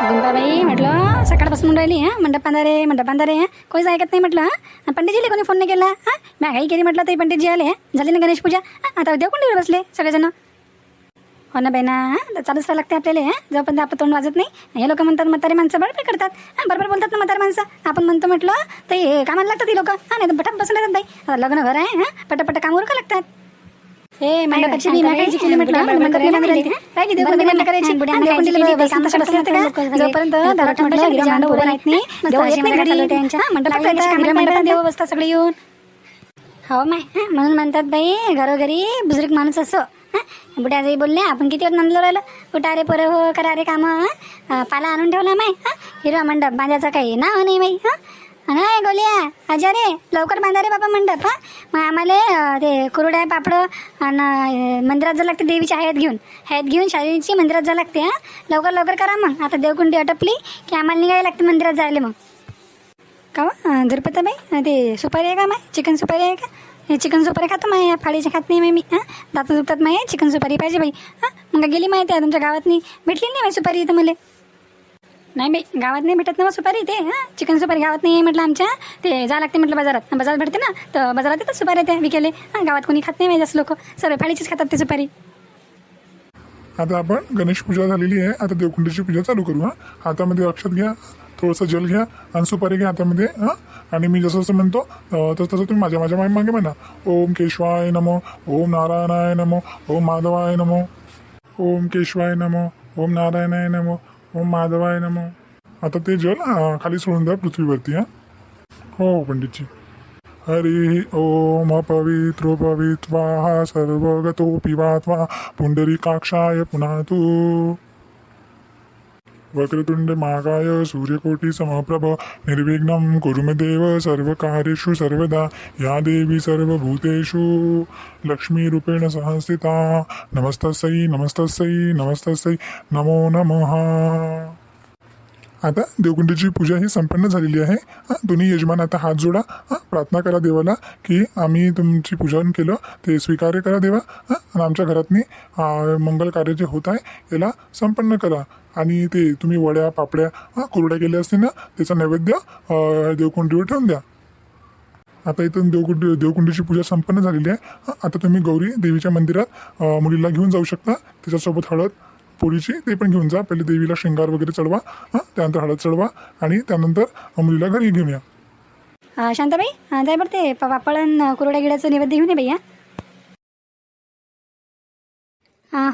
गुंबाबाई म्हटलं सकाळपासून राहिली हा? मंडप बांधारे मंडप बांधारे कोणीच ऐकत नाही म्हटलं हा? पंडितजीला कोणी फोन नाही केला हा? मी काही केली म्हटलं तरी पंडितजी आले झाले झाली ना गणेश पूजा? हा? आता देवकुंडीवर बसले सगळेजण. हो ना बेना हा? चालूच राहा लागते आपल्याला हा? जोपर्यंत आपलं तोंड वाजत नाही हे लोक म्हणतात म्हातारे माणसं बरोबर करतात. हा? बरोबर बोलतात ना म्हातारे माणसं. आपण म्हणतो म्हटलं ते कामाला लागतात ती लोक. हा? नाही तर पटाप बसून राहतात बाई. आता लग्न घर आहे हा? पटापट काम उरका लागतात. हे मंडपाची केली म्हटलं करायची? जोपर्यंत दारात म्हटलं उभं नाही देव येत नाही घरी. हा, मंडपात मंडपात देव सगळे येऊन हो माय हा, म्हणून म्हणतात बाई घरोघरी बुजुर्ग माणूस असो हा बुड्याजाई बोलले आपण किती वेळ नंदलो राहिलो कुठं रे पोरं हो करा रे कामं हा? पाला आणून ठेवला माय हा हिरवा मंडप बांधायचा काही नाव नाही बाई हा नाही गोलिया. अजा रे लवकर बांधा रे बाबा मंडप हा. मग आम्हाला ते ते कुरड्या पापड आणि मंदिरात जावं लागते देवीची हयात घेऊन. हयात घेऊन शाळेची मंदिरात जावं लागते हा. लवकर लवकर करा मग. आता देवकुंडी अटपली की आम्हाला निघायला लागते मंदिरात जायला मग. का हो? वा बाई ते सुपारी आहे का माय? चिकन सुपारी आहे का? हे चिकन सुपारी खातो माय फाळीच्या खात नाही मी हां. दात दुखतात माय चिकन सुपारी पाहिजे बाई हां. मग गेली माहिती आहे तुमच्या गावात नाही भेटली नाही माय सुपारी इथं मला. नाही बाई गावात नाही भेटत ना मग सुपारी ते हां? चिकन सुपारी गावात नाही आहे म्हटलं आमच्या. ते जा लागते म्हटलं बाजारात. बाजारात भेटते ना तर बाजारात येतात सुपारी त्या विकेले. हां गावात कोणी खात नाही माहिती जास्त लोक. सर्व फाळीचीच खातात ते सुपारी. आता आपण गणेश पूजा झालेली आहे. आता देवकुंडीची पूजा चालू करू हा? हातामध्ये अक्षत घ्या थोडंसं जल घ्या आणि सुपारी घ्या हातामध्ये हां? आणि मी जसं जसं म्हणतो तसं तसं तुम्ही माझ्या माझ्या मागे म्हणा. ओम केशवाय नमो ओम नारायणाय नमो ओम माधवाय नमो ओम केशवाय नमो ओम नारायणाय नमो हो, ओम माधवाय नमो आता ते जल खाली सोडून द्या पृथ्वीवरती हा. हो पंडितजी. हरी ओम पवित्र पवित्वा सर्वगतो पुंडरी पुंडरीकाक्षाय पुन्हा तू वक्रतुंड महाकाय सूर्यकोटी समप्रभ निर्विघ्न कुरु मे देव सर्वकार्येषु सर्वदा या देवी सर्वभूतेषु। लक्ष्मीरूपेण संस्थिता नमस्तस्यै नमस्तस्यै नमस्तस्यै नमो नमः। आता देवकुंडीची पूजा ही संपन्न झालेली आहे. हा, दोन्ही यजमान आता हात जोडा. हा, प्रार्थना करा देवाला की आम्ही तुमची पूजन केलं ते स्वीकार्य करा देवा. हा, आणि आमच्या घरातनी मंगल कार्य जे होत आहे याला संपन्न करा. आणि ते तुम्ही वड्या पापड्या कुरड्या केल्या असतील ना त्याचा नैवेद्य देवकुंडीवर ठेवून द्या. आता इथून देवकुंडी देवकुंडीची पूजा संपन्न झालेली आहे. आता तुम्ही गौरी देवीच्या मंदिरात मुलीला घेऊन जाऊ शकता. त्याच्यासोबत हळद पोळीची ते पण घेऊन जा. पहिले देवीला शृंगार वगैरे चढवा. हां त्यानंतर हळद चढवा आणि त्यानंतर मुलीला घरी घेऊन या. शांताबाई जाय बरं ते प- कुरड्या गिड्याचं नैवेद्य घेऊन ये बाई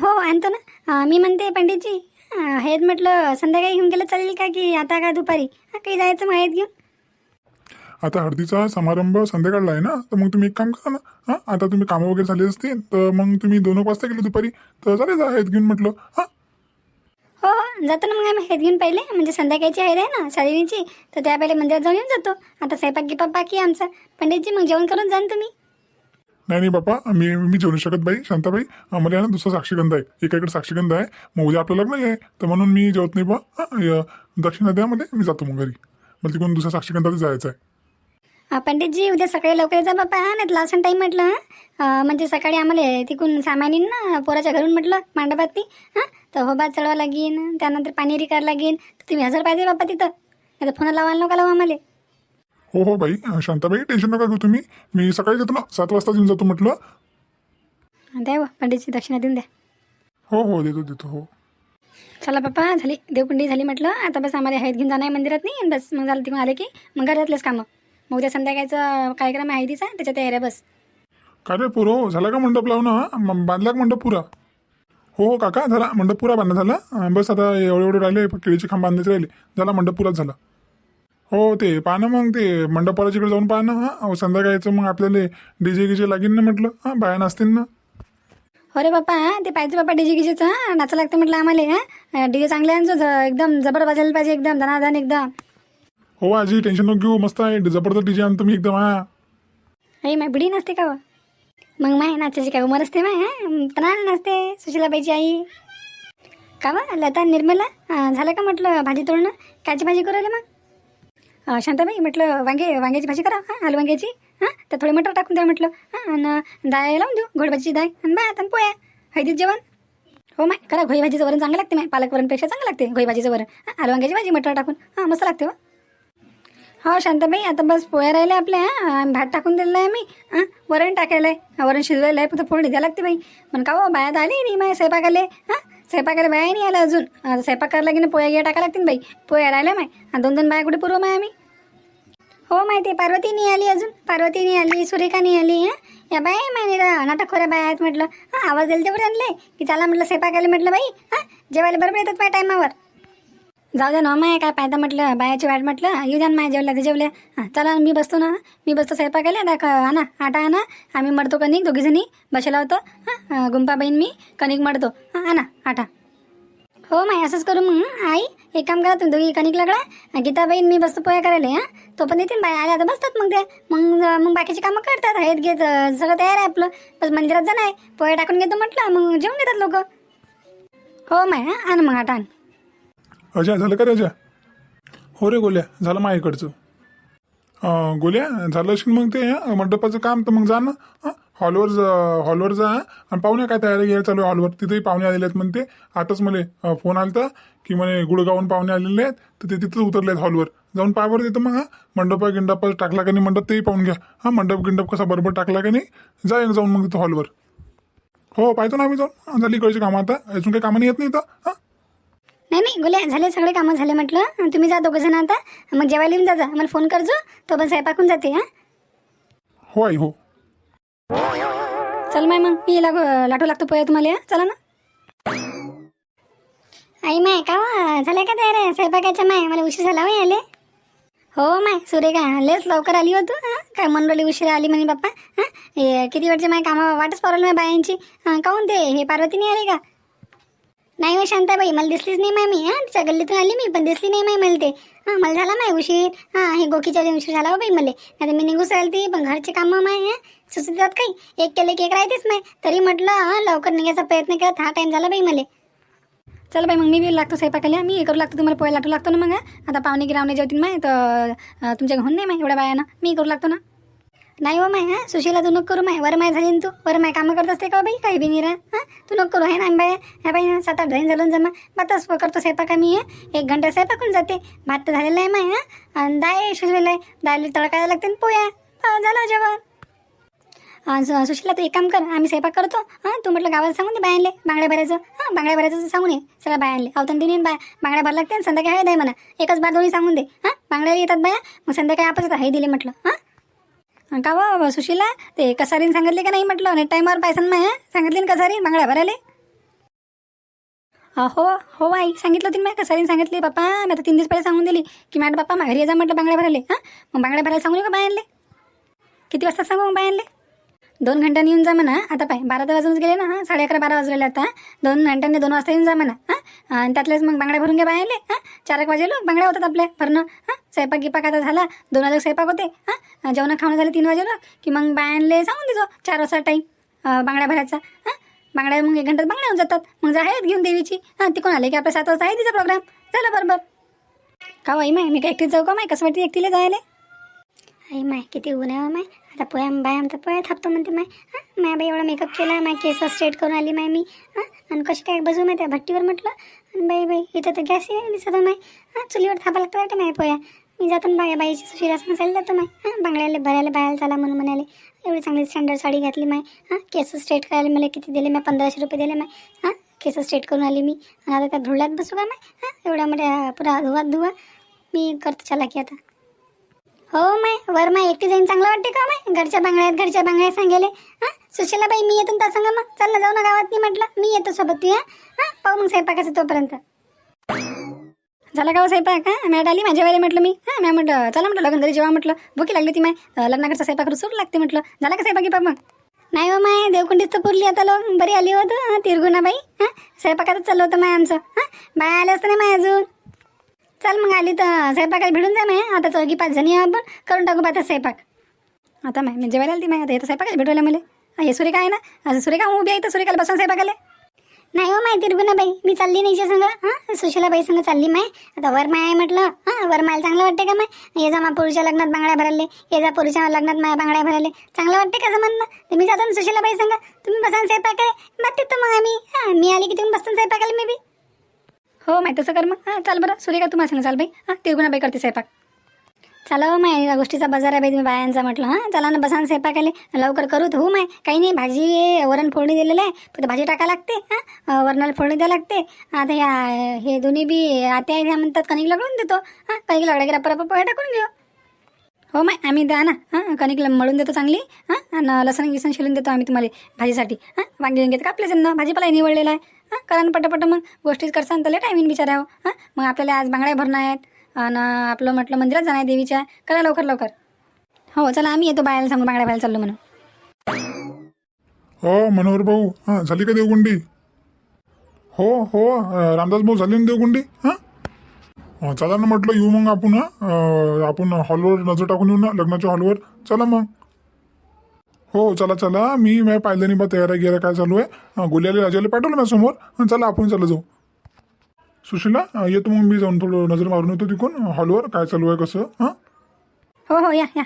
हो आणतो ना. मी म्हणते पंडितजी हेच म्हटलं संध्याकाळी घेऊन गेलं चालेल का की आता का दुपारी? हां काही जायचं मग हेच घेऊन. आता हळदीचा समारंभ संध्याकाळला आहे ना? तर मग तुम्ही एक काम करा ना. हां आता तुम्ही कामं वगैरे झाले असतील तर मग तुम्ही दोन एक वाजता गेले दुपारी तर चालेल जा आहेत घेऊन म्हटलं. हां. हो हो जातो ना मग आम्ही हेच घेऊन पहिले. म्हणजे संध्याकाळची आहे ना साडेवीची तर त्या पहिले मंदिरात जाऊन येऊन जातो. आता स्वयंपाक गिपाक बाकी आहे आमचा. पंडितजी मग जेवण करून जा ना तुम्ही. नाही नाही बापा मी मी जेवू शकत बाई शांताबाई. आम्हाला ना दुसरा साक्षीगंध आहे. एकाकडे साक्षीगंध आहे. मग उद्या आपलं लग्न आहे. तर म्हणून मी जेवत नाही बा दक्षिण नद्यामध्ये मी जातो मग घरी. मला तिकडून दुसऱ्या साक्षीगंधात जायचं आहे अं, पंडितजी उद्या सकाळी लवकर जा बापा नाही लास्ट टाईम म्हटलं म्हणजे सकाळी आम्हाला तिकून सामान ना पोराच्या घरून म्हटलं मांडपात हां. तर होबा चढवा लागेन. त्यानंतर पाणी रिकार लागेन. तर तुम्ही हजर पाहिजे बापा तिथं. नाही तर फोन लावायला नका लावा आम्हाला. हो हो बाई. शांताबाई टेन्शन नका घेऊ तुम्ही. मी सकाळी येतो ना. सात वाजता येऊन जातो म्हटलं. द्या पंडितची दक्षिणा देऊन द्या. हो हो देतो देतो हो. चला पप्पा झाली. देवकुंडी झाली म्हटलं. आता बस आम्हाला हळद घेऊन जाणं आहे मंदिरात नाही. आणि बस मग झालं तिकडून आले की मग घरातलेच कामं. मग उद्या संध्याकाळचा कार्यक्रम आहे हळदीचा त्याच्या तयाऱ्या बस. काय रे पोरो? झाला का मंडप लावणं? हा? म- बांधला का मंडप पुरा? हो हो काका झाला. मंडप पुरा बांधला झाला. अं, बस आता एवढे एवढे राहिले केळीचे खांब बांधायचे राहिले. झाला मंडप पुराच झाला. हो ते पाहा मग ते मंडपाच्या इकडे जाऊन पाहा ना हा संध्याकाळचं मग आपल्याला डीजे गिजे लागेल ना म्हटलं. हां बाया नसतील ना. हो रे बाप्पा ते पाहिजे बाप्पा डीजे गिजेचं हां नाचा लागतं म्हटलं आम्हाला हां. डीजे चांगले आहे ना एकदम जबर वाजायला पाहिजे एकदम धनाधन एकदम. हो आजी टेन्शन नको घेऊ मस्त आहे जबरदस्त डीजे आणतो मी एकदम हा. आई माय बिडी नसते का व? मग माय नाचायची काय उमर असते माय हां? तणाल नसते सुशीलाबाईची आई. का वा लता निर्मला अं, झालं का म्हटलं भाजी तोडणं कायची भाजी करू राहिले मग? शांताबाई म्हटलं वांगे वांग्याची भाजी करा हां आलू वांग्याची हां तर थोडे मटर टाकून द्या म्हटलं हां आणि डाळ लावून देऊ गोडभाजीची डाळ आणि भात आणि पोया हळदीत जेवण. हो माय करा घोई भाजीचं वरण चांगलं लागते माय पालक वरणपेक्षा चांगलं लागते घोई भाजीचं वरण. हां आलू वांग्याची भाजी मटर टाकून हां मस्त लागते हो. हो शांताबाई आता बस पोया राहिल्या आपल्या हां भात टाकून दिलेला आहे मी हां वरण टाकायला आहे वरण शिजवायला आहे फक्त फोडणी द्यायला लागते बाई. म्हण का हो बाया आली नाही माय स्वयंपाकाले हां स्वयंपाकाला बाया नाही आला अजून. आता स्वयंपाक करायला की नाही पोळ्या घ्या टाका लागतील बाई. पोया राहिल्या माय. आणि दोन दोन बाया कुठे पुरव माय आम्ही? हो माहिती आहे पार्वती नाही आली अजून. पार्वती नाही आली सुरेखा नाही आली हां? या बाय माहिती खोऱ्या बाया आहेत म्हटलं. हां आवाज दिला तेवढे आणले की चला म्हटलं स्वयंपाकाला म्हटलं बाई. हां जेवायला बरोबर येतात बाय टायमावर. जाऊ द्या ना माय काय पायदा म्हटलं बायाची वाट म्हटलं येऊ द्या ना माय जेवल्या ते जेवल्या हां चला मी बसतो ना मी बसतो स्वयंपाकाला दाखव आणा आटा आणा आम्ही मडतो कणिक दोघीजणी बसायला होतो हां गुंपाबाईन मी कणिक मडतो हां आणा आटा. हो माय असंच करू मग आई एक काम करा तुम्ही दोघी कणिक लागला गीताबाईन मी बसतो पोया करायला हां तो पण येतील बाय आल्या आता बसतात मग ते. मग मग बाकीची कामं करतात हेत घेत सगळं तयार आहे आपलं. बस मंदिरात जाणं आहे पोया टाकून घेतो म्हटलं मग जेवून घेतात लोक. हो माय हां आण मग आटा आण. अजय झालं का रे हो रे गोल्या झालं माझ्याकडचं. गोल्या झालं असेल मग ते मंडपाचं काम तर मग जा ना. हॉलवर जा हॉलवर जा आणि पाहुणे काय तयारी घ्यायला चालू आहे हॉलवर? तिथेही पाहुणे आलेले आहेत म्हणते. आताच मला फोन फोन आलता की म्हणे गुडगावून पाहुणे आलेले आहेत तर ते तिथंच उतरले आहेत हॉलवर. जाऊन पायावर देतो मग हा. मंडपा गिंडपा टाकला का नाही मंडप तेही पाहून घ्या. हा मंडप गिंडप कसा बरोबर टाकला का नाही जा एक जाऊन मग तिथं हॉलवर. हो पाहतो ना आम्ही जाऊन. झाली इकडची कामं आता. अजून काही कामं नाही येत नाही इथं. हां. नाही नाही गोल्या झाले सगळे कामं झाले म्हटलं. तुम्ही जा दोघं जण आता. मग जेवायला येऊन जा जा. मला फोन करजो. तो पण स्वयंपाकून जाते हां. हो आई हो. चल माय मग मी लागू लाटू लागतो पोया तुम्हाला हं? चला ना. आई माय का? झाल्या का तयार स्वयंपाकाच्या माय? मला उशीर झाला हो आले हो माय सुरेखा लेच लवकर आली होतो हां. काय मनवली उशीर आली म्हणे बाप्पा हां. हे किती वेळचे माय कामा? वाटच पावलं माझ्या बायांची. हां काहून ते? हे पार्वती नाही आली का? नाही हो शांताबाई मला दिसलीच नाही माय मी हां? तिच्या गल्लीतून आली मी पण दिसली नाही माय मला ते. हां मला झाला माय उशीर. हां हे गोकीच्या दिन उशीर झाला हो बाई मला. नाही मी निघून ती पण घरचे कामं माय हां? सुचतात काही? एक केले की एक राहतेच माय. तरी म्हटलं हां लवकर निघायचा प्रयत्न करत. हा टाईम झाला बाई मला. चल बाई मग मी बी लागतो स्वयंपाकाला मी हे करू लागतो तुम्हाला पोहायला लाटू लागतो ना मग आता पाहुणे गिरावणे जेवतील माय तर तुमच्या घरून नाही माय एवढ्या बायानं. मी करू लागतो ना? नाही हो माय हां सुशीला तू नको करू माय वर माय झाली तू. वर माय कामं करत असते का हो बाई? काही बी निरा हां? तू नको करू आहे ना बाय ह्या बाई ना सात आठ जण झालून जमा. बातच करतो स्वयंपाक मी हं? एक घंटा स्वयंपाकून जाते. भात तर झालेला आहे माय हां? आणि दाय शिजलेला आहे. डाळी तळकायला लागते पोया झालं जेवण. सुशीला तू एक काम कर आम्ही स्वयंपाक करतो हां? तू म्हटलं गावाला सांगून दे बायांले बांगड्या भरायचं. हां बांगड्या भरायचं सांगून ये सगळ्या बायांले. अवतन दिन बाय. बांगड्या भरायला लागते आणि संध्याकाळी हळद आहे म्हणा. एकच बार दोन्ही सांगून दे हां? बांगड्या येतात बाया मग संध्याकाळी आपच हे दिले म्हटलं हां? का व सुशीला? ते कसारीन सांगितले का नाही म्हटलं? नाही टाईमावर पायसन माय सांगितली ना कसारी? बांगड्या भराले? हो हो आई सांगितलं होती ना मी कसारीन सांगितली. बाप्पा मी आता तीन दिवस पहिले सांगून दिली की मॅडम बाप्पा घरी ये जा म्हटलं बांगड्या भराले हां? मग बांगड्या भरायला सांगू का बाहेरले किती वाजता सांगू मग बाहेरले दोन घंट्यांनी येऊन जा म्हणा. आता पाय बारा तर वाजूनच गेले ना हां? साडे अकरा बारा वाजलेले आता. दोन घंट्यांनी दोन वाजता येऊन जा म्हणा हां? आणि त्यातलेच मग बांगड्या भरून घ्या बाहेर हां? चार एक वाजेलो बांगड्या होतात आपल्या भरणं हां? स्वयंपाक गिपाक आता झाला. दोन वाजे स्वयंपाक होते हां? जेवण खाणं झालं तीन वाजेलो की मग बायांले सांगून देतो चार वाजता टाईम बांगड्या भरायचा हां? बांगड्या मग एक घंट्यात बांगड्या होऊन जातात. मग जा आहेत घेऊन देवीची हां? तिकडून आले की आपल्या सात वाजता आहे तिचा प्रोग्राम झालं बरोबर. का वाई माय मी काय एकटीच जाऊ का माय? कसं वाटते एकटीला जायला? आई माय किती ऊन आहे हो माय. आता पोया बाय आमचा पोया थापतो म्हणते माय. हां माय बाई एवढा मेकअप केला माय केस स्ट्रेट करून आली माय मी. हां आणि कशी काय बसू माय त्या भट्टीवर? म्हटलं. आणि बाई बाई इथं तर गॅस दिसत माय. हां चुलीवर थापा लागतं वाटतं माय पोया. मी जातो ना बाया बाईची सुशिरा सांगायला जातो माय. हां बांगड्याला भरायला बाहेर चाला म्हणून म्हणाले. एवढी चांगली स्टँडर्ड साडी घातली माय. हां केस स्ट्रेट करायला मला किती दिले माय? पंधराशे रुपये दिले माय. हां केस स्ट्रेट करून आली मी. आणि आता त्या धुळ्यात बसू का माय? हां एवढ्या मोठ्या पुरा धुवात धुवा. मी करतो चला की आता. हो माय वर माय एकटी जाईन चांगलं वाटते का माय? घरच्या बांगड्यात घरच्या बांगड्या सांगेले. हां सुशीला बाई मी येतो त्या सांगा मग. चल ना जाऊ ना गावात नाही म्हटलं मी येतो सोबत तू हां पाहू मग स्वयंपाकाचं तोपर्यंत. झाला का हो स्वयंपाक? हां मॅट आली माझ्या म्हटलं मी. हां मॅ म्हटलं चला म्हटलं लग्न घरी जेव्हा म्हटलं. भूकी लागली ती माय. अं, लग्नाकडचा स्वयंपाक सुरू लागते म्हटलं. झाला का स्वयंपाकी पाक मग? नाही हो माय देवकुंडीच तर पुरली आता लोक. बरी आली होतं हां तिरगुना बाई हां स्वयंपाकातच चाललं होतं माय आमचं. हां बाय आलं असतं नाही माय अजून. चल मग आली तर स्वयंपाकाला भिडून जा माय. आता चौघी पाच जणी आहे आपण करून टाकू पाहता स्वयंपाक. आता माय मी जेवायला आली माय. आता येतं स्वयंपाकाला भेटवलं मला. हे सुरेखा आहे ना? असं सुरेखा उभी आहे तर सुरेखाला बसून स्वयंपाकाला. नाही हो माहिती बाई. मी चालली नाही संग. हां सुशीलाबाई संग चालली माय. आता वर माय आहे म्हटलं. हां वर मायला चांगलं वाटते का माय? ये जा मा पुरुषच्या लग्नात बांगड्या भराले ये जा पुरुषच्या लग्नात माया बांगड्या भराले चांगलं वाटते का जमन तर मी जातो ना सुशीलाबाई संग. तुम्ही बसा न बघते तर मग आम्ही. हां मी आली की तुम्ही बसून स्वयंपाकाला स्वयंपाकाले मी बी हो माय तसं कर मग. हां चाल बरं. सुरे का तुम्हाला सांग चाल बाई. हां तिरगुणाबाई करते स्वयंपाक. चला हो माय या गोष्टीचा बाजार आहे बाई तुम्ही बायांचा म्हटलं. हां चला ना बसा ना स्वयंपाकाले. लवकर करू तर हो माय. काही नाही भाजी वरण फोडणी दिलेलं आहे. फक्त भाजी टाका लागते हां. वरणाला फोडणी द्या लागते. आता ह्या हे दोन्ही बी आत्या ह्या म्हणतात कणिक लगडून देतो. हां कणिक लगडा की रप्पा रप्पा पोहे टाकून घेऊ. हो माय आम्ही द्या ना. हां कणिक ल- मळून देतो चांगली. हां आणि लसण गिसण शिलून देतो आम्ही तुम्हाला भाजीसाठी. हां वांगी वांगे तर कापलेच ना. भाजीपाला निवडलेला आहे. हां करा ना पटापट मग गोष्टीच करसान तर टायमिंग बिचारावं हां मग आपल्याला आज बांगड्या भरणं आहेत आणि आपलं म्हटलं मंदिरात जाणार आहे देवीच्या. करा लवकर लवकर. हो चला आम्ही येतो बायाला सांगू बांगड्या बायला चाललो म्हणून. हो मनोहर भाऊ. हां झाली का देवगुंडी? हो हो अं, रामदास भाऊ झाली ना देवगुंडी? हां? अं, चला ना म्हटलं येऊ मग आपण हां. अं, आपण हॉलवर नजर टाकून येऊ ना लग्नाच्या हॉलवर चला मग. हो चला चला. मी मी पाहिलं नाही बा तयारी गिरा काय चालू आहे. गुल्याला राजाला पाठवलं मी समोर. चला आपण चला जाऊ. सुशीला येतो मग मी जाऊन थोडं नजर मारून येतो तिकून. हॉलवर काय चालू आहे कसं? हां? हो हो या या.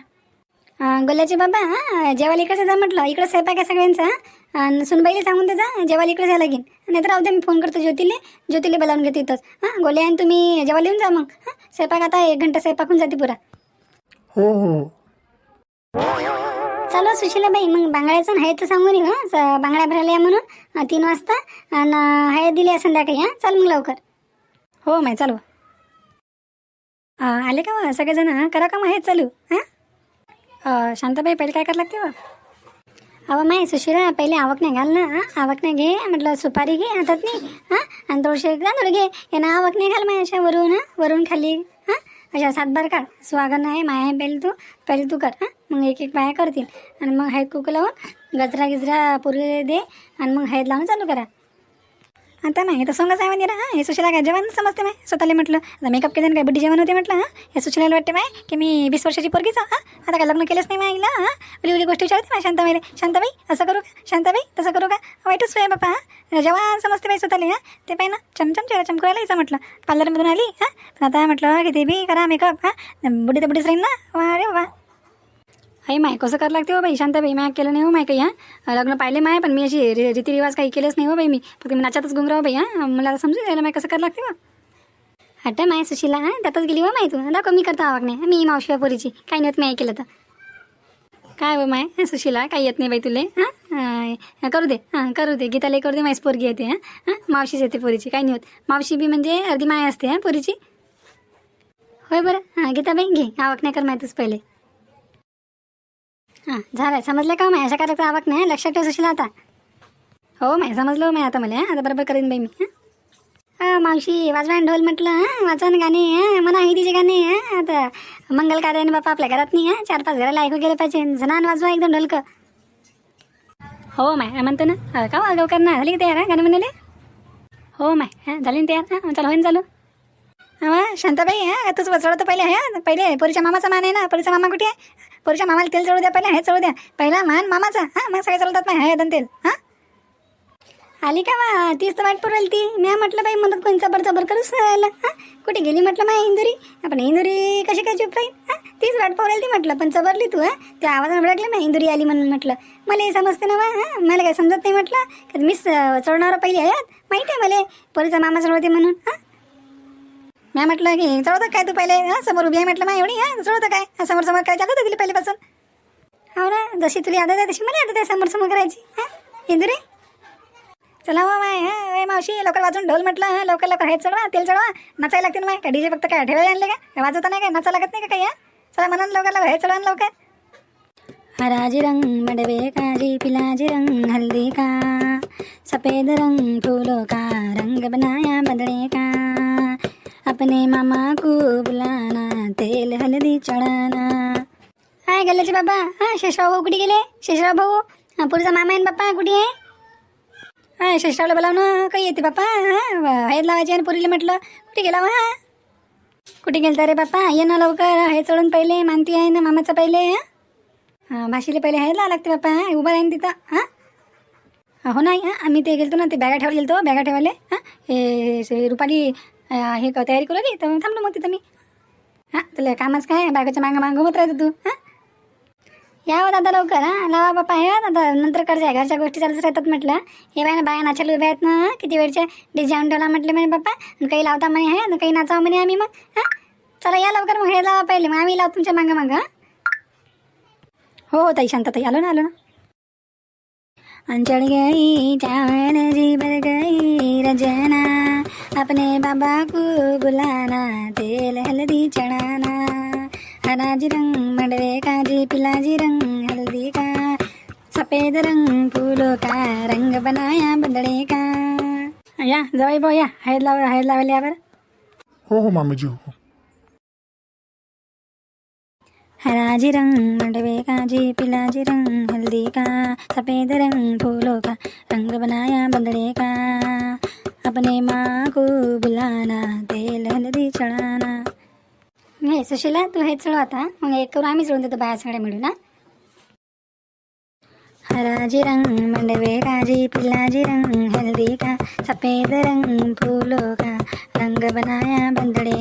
गोल्याचे बाबा हां जेवायला इकडे जा म्हटलं. इकडे स्वयंपाक आहे सगळ्यांचा सुनबाईला सांगून दे जा जेवायला इकडे जायला लागेल नाही तर राहू दे मी फोन करतो ज्योतीले. ज्योतीला बोलावून घेते इथंच. हां गोल्या आणि तुम्ही जेवायला येऊन जा मग. हां स्वयंपाक आता एक घंटा स्वयंपाक होऊन जाते पुरा. हो हो हो. चालू सुशीलाबाई. मग बांगड्याचं आणि तर सांगून येऊ हां. बांगड्या भरायला या म्हणून तीन वाजता. आणि हाय दिली संध्याकाळी हां. चाल मग लवकर. हो माय चालू. आले का मग सगळेजण करा का मग हेच चालू हां? शांताबाई पहिले काय करावं लागते बा? अहो माय सुशिरा पहिले आवक नाही घाल ना हां? आवक नाही घे म्हटलं सुपारी घे हातात नाही हां? आणि थोडेसे तांदूळ घे. यांना आवक नाही घाल माय अशा वरून हां? वरून खाली. अशा सातबार काढ. स्वागन आहे माया आहे पहिले तू. पहिले तू कर हां. मग एक एक बाया करतील. आणि मग हळद कुकू लावून गजरा गिजरा पुरे दे आणि मग हळद लावून चालू करा. आता नाही तर सोंगच आहे म्हणजे ना हे सुशीला काय जेवण समजते माय स्वतःला म्हटलं. आता मेकअप केलं काय बुड्डी जेवण होते म्हटलं हां? हे सुशीला वाटते माय की मी वीस वर्षाची पोरगीच हां? आता काय लग्न केलंच नाही माईला हां? उली उली गोष्टी विचारते माय शांताबाईला. शांताबाई असं करू का? शांताबाई तसं करू का? वाईटच सोय बापा हां? जेव्हा समजते बाई स्वतःला हां? ते पाहिजे ना चमचम चेहरा चमकवायला यायचं म्हटलं पार्लरमधून आली हां? पण आता म्हटलं की ते बी करा मेकअप हां? बुडी तर बुडीच राहील ना? वा रे वा. आई माय कसं करायला लागते हो बाई? शांताबाई माय केलं नाही हो माय काही हां? लग्न पाहिले माय पण मी अशी रि- रीतिरिवाज काही केलेच नाही हो बाई मी. फक्त मी नाचातच गुंगराव बाई हां? मला आता समजून जायला माय कसं करायला लागते हो. हट माय सुशीला हां? त्यातच गेली हो माय तू. दाखव मी करता आवक नाही. मी मावशी पोरीची. काही नाही मी केलं तर. काय हो माय? सुशीला काही येत नाही बाई तुले हां? करू दे. हां करू दे. गीताले करू दे माहीस पोरगी येते हां? हां मावशीच येते पोरीची. काही नाही होत. मावशी बी म्हणजे अर्धी माय असते हां पोरीची. होय बरं. हां गीताबाई घे. आवक नाही कर माहितीच पहिले. हां झालं समजलं का हो माय अशा करायचं आवक नाही लक्षात ठेव सुशील आता. हो माय समजलं हो माय आता मला आता बरोबर करीन बाई मी हां? मावशी वाजवान ढोल म्हटलं हां? वाचन गाणे हां? म्हणा हिंदीचे गाणे हां? आता मंगल कार्याने बापा आपल्या घरात नाही हां? चार पाच घराला ऐकू गेले पाहिजे. जनान वाजवा एकदम ढोलक. हो माय म्हणतो ना. का वागव करणार? झाली की तयार हां? गाणं म्हणाले? हो माय हां झाली ना तयार हां? होईन चालू. हां शांताबाई हां? तूच तर पहिले हां? पहिले पुरीच्या मामाचा मान आहे ना? पुरीचा मामा कुठे आहे? पुरुषा मामाला तेल चढू द्या पहिले हे चढू द्या. पहिला मान मामाचा. हां मग सगळे चालतात हाय हे तेल हां? आली का वा? तीच तर वाट पुरवली ती. मी म्हटलं बाई मदत कोणी चबर चबर करूच राहिलं हां? कुठे गेली म्हटलं माय इंदुरी? आपण इंदुरी कशी काय चुप राहील? हां? तीच वाट पुरवली ती म्हटलं पण चबरली तू हां? त्या आवाजानं भडकलं ना इंदुरी आली म्हणून म्हटलं. मला हे समजते ना वा? हां? मला काय समजत नाही म्हटलं? का मीच चढणार पहिले आहे माहिती आहे मला. पोरीचा मामा चढवते म्हणून हां? मी म्हटलं की चढवतं काय तू पहिले हां समोर उभी आहे म्हटलं मा एवढी हां चढवतं काय हा समोर समोर काय चालत दिली पहिल्यापासून? हो ना जशी तुला आदत आहे तशी मला आदत आहे समोर समोर करायची हां इंदुरे. चला हो माय हां मावशी लवकर वाजून ढोल म्हटलं हां लवकर लवकर हे चढवा तेल चढवा नचायला लागते ना माय काय डीजे फक्त काय ठेवायला आणले का? वाजवता नाही काय नचा लागत नाही का काही हां? चला म्हणा लवकर लवकर हे चढवा ना लवकर. हराजी रंग मडवे काजी पिलाजी रंग हल्दी का सफेद रंग फूलों का रंग बनाया बदले का अपने मामा को बुलाना तेल हल्दी चढ़ाना। हाय गल्ल्याचे बाबा हा शेषराव भाऊ कुठे गेले? शेषराव भाऊ हां पुरीचा मामा आहे ना बाप्पा कुठे आहे? हा शेषरावला बोलावणं काही येते बाप्पा हा हळद लावायची आणि पुरीला म्हटलं कुठे गेला हा कुठे गेलता रे बाप्पा ये ना लवकर हे चढून पहिले मानती आहे ना मामाचं पहिले हा? हां भाशीले पहिले हळद लावा लागते बाप्पा हा उभं राहीन तिथं हां? हो नाही हां आम्ही ते गेलतो ना ते बॅगा ठेवायला गेलतो बॅगा ठेवायला हां हे रुपाली हे का तयारी करू लागली तर मग थांबलो मग तिथं मी. हां तुला कामच काय? बायकोच्या मागं मागं घुमत राहतो तू हां? या हो दादा लवकर हां? लावा बापा हे दादा. नंतर करजा घरच्या गोष्टी चालूच राहतात म्हटलं. हे बाय ना बाया नाचायला उभ्या आहेत ना किती वेळच्या डिझाईन आणून ठेवला म्हटलं म्हणे बाप्पा. आणि काही लावता म्हणे आहे काही नाचावं म्हणे आम्ही मग हां? चला या लवकर मग हे लावा पहिले. मग आम्ही लावू तुमच्या मागं मागं हो हो ताई शांतताई. आलो ना आलो ना. चढ़ गई चावल जी भर गई रजना अपने बाबा को बुलाना तेल हल्दी चढ़ाना। हरा जी रंग मंडवे का जी पिला जी रंग हल्दी का। सफेद रंग फूलों का रंग बनाया बदड़े का। या जवाई भाऊ या हळद लाव हळद लावायला यावर हो हो मामीजी हो। हराजी रंग मंडवे का जी पिलाजी रंग हल्दी का सफेद रंग फूलों का रंग बनाया बंदड़े का अपने माँ को बुलाना तेल हल्दी चढ़ाना। हे सुशीला तू हे चढव आता. मग एक करू आम्ही चढून देतो बाया सगळ्या मिळून ना हराजी रंग मंडवे का जी रंग हल्दी का सफेद रंग फूलों का रंग बनाया बंदड़े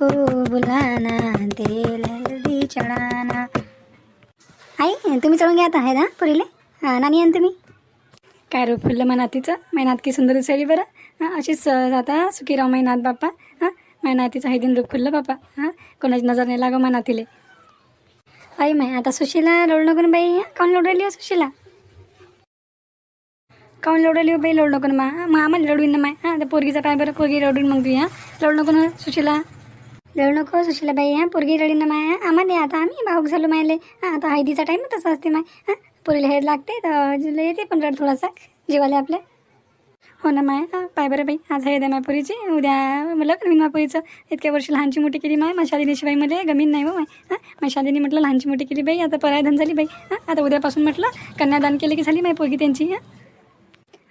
को बुलाना तेल हल्दी चढ़ाना आई तुम्ही चढून घ्या आता आहे ना पुरीले? हा, नानी आणि तुम्ही? काय रूप फुललं मनातीचं मैनात की सुंदर दिसायली बरं? हां अशीच आता सुखीराव मैनात बाप्पा. हां मैनातीचं हे दिन रूप फुललं बाप्पा. हां कोणाची नजर नाही लागो मनातीले. आई माय आता सुशीला लोड नको बाई. कोण लोड राहिली हो सुशीला? काऊन लोडली हो बाई लोड नको मा? मग आम्हाला लोडवीन ना माय हां त्या पोरगीचं काय बरं पोरगी लोडून मग तू हां लोड नको ना सुशीला. लोड नको सुशीला बाई हा पोरगी रडी ना माय. आम्हाला आता आम्ही भाऊक झालो मायले. आता हळदीचा टाईम तसा असते माय. हा पोरीला हेड लागते तर येते पण रड थोडासा जीवाले आपल्या. हो ना माय पाय बरं बाई आज हे द्या मायपुरीची. उद्या मला गमीन मायपुरीचं? इतक्या वर्षी लहानची मोठी केली माय. माझ्या शालिनीशिवायमध्ये गमीन नाही हो माय. हां माझ्या म्हटलं लहानची मोठी केली बाई आता परायधन झाली बाई. हां आता उद्यापासून म्हटलं कन्यादान केले की झाली माय पोरगी त्यांची हां.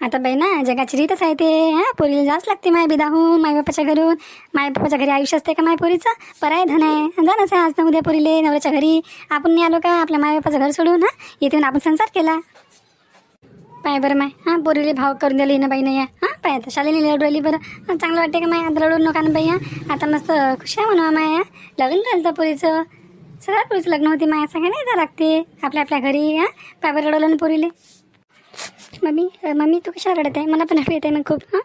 आता बाई ना जगाची रीतच आहे ते हा? पोरीला जाच लागते माय बिदाहून माय बापाच्या घरून. माय बापाच्या घरी आयुष्य असते का माय पोरीचं? पराय धन आहे. जाणंच आहे आज ना उद्या पोरीले नवऱ्याच्या घरी. आपण नाही आलो का आपल्या माय बापाचं घर सोडून हा? इथून आपण संसार केला. पाय बरं माय हां? पोरीले भाव करून दिले ना बाई नाही हां? पाय आता शालेनी लढू राहिली बरं. चांगलं वाटते का माय? आता रडू नका ना बाई हा? आता मस्त खुश आहे म्हणा माय लग्न झालं तर पोरीचं. सगळ्या पोरीचं लग्न होते माय सगळ्या नाही जा लागते. आपल्या आपल्या घरी हां? पाय बरं रडवलं ना पोरीले. मम्मी मम्मी तू कशाला रडत आहे? मला पण हवी येते मग खूप हां?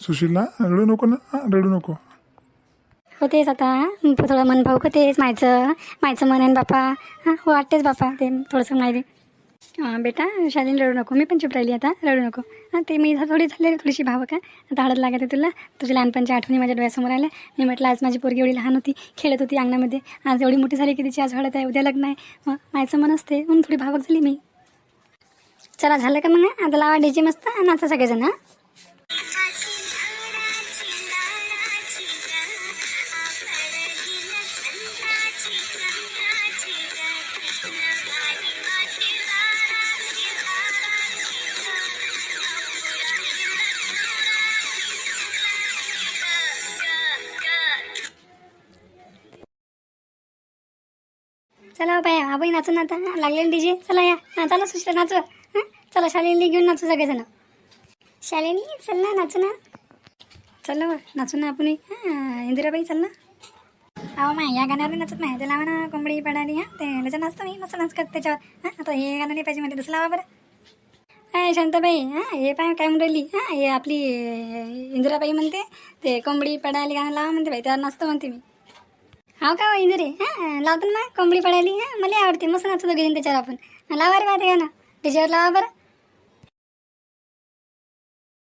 सुशीला रडू नको ना? हां रडू नको. होतेच आता हं, थोडं मन भाऊक होतेच मायचं मायचं मन आहे बापा हां? हो वाटतेच बापा ते थोडंसं माहिती हां बेटा शालीन रडू नको मी पण चुप राहिली आता रडू नको. हां ते मी थोडी झाली थोडीशी भावक का आता हळद लागते तुला. तुझ्या लहानपणच्या आठवणी माझ्या डोळ्यासमोर आल्या. मी म्हटलं आज माझी पोरगी एवढी लहान होती खेळत होती अंगणामध्ये. आज एवढी मोठी झाली की तिची आज हळद आहे उद्या लग्न आहे. मग मायचं मन असते म्हणून थोडी भावक झाली मी. चला झालं का मग? आता लावा डीजे मस्त नाचा सगळेजण चला हो बाया आपण नाचून आता. लागले डीजे चला या. हां चला सुशीला नाचू चला शालिनी घेऊन नाचू सगळेजण. शालिनी चल ना नाचू ना. चल बा नाचू ना आपण. हां इंदिराबाई चल ना. अहो माय या गाण्यावर नाचत नाही. ते लावा ना कोंबडी पडाली हां ते त्याच्या नाचतो मी मस्त नाच करते त्याच्यावर. हां आता हे गाणं नाही पाहिजे म्हणजे दुसरं लावा बरं. काय शांताबाई हां हे पाय काय म्हणून राहिली हां हे आपली अं, इंदिराबाई म्हणते ते कोंबडी पडाली गाणं लावा म्हणते बाई त्यावर नाचतो म्हणते मी. हो का हो इंदुरी? हां लावतो ना मग कोंबडी पडायली हां मला आवडते मस्त नाचतो दोघे त्याच्यावर आपण. लावा रे बा ते गाणं. त्याच्यावर लावा बरं.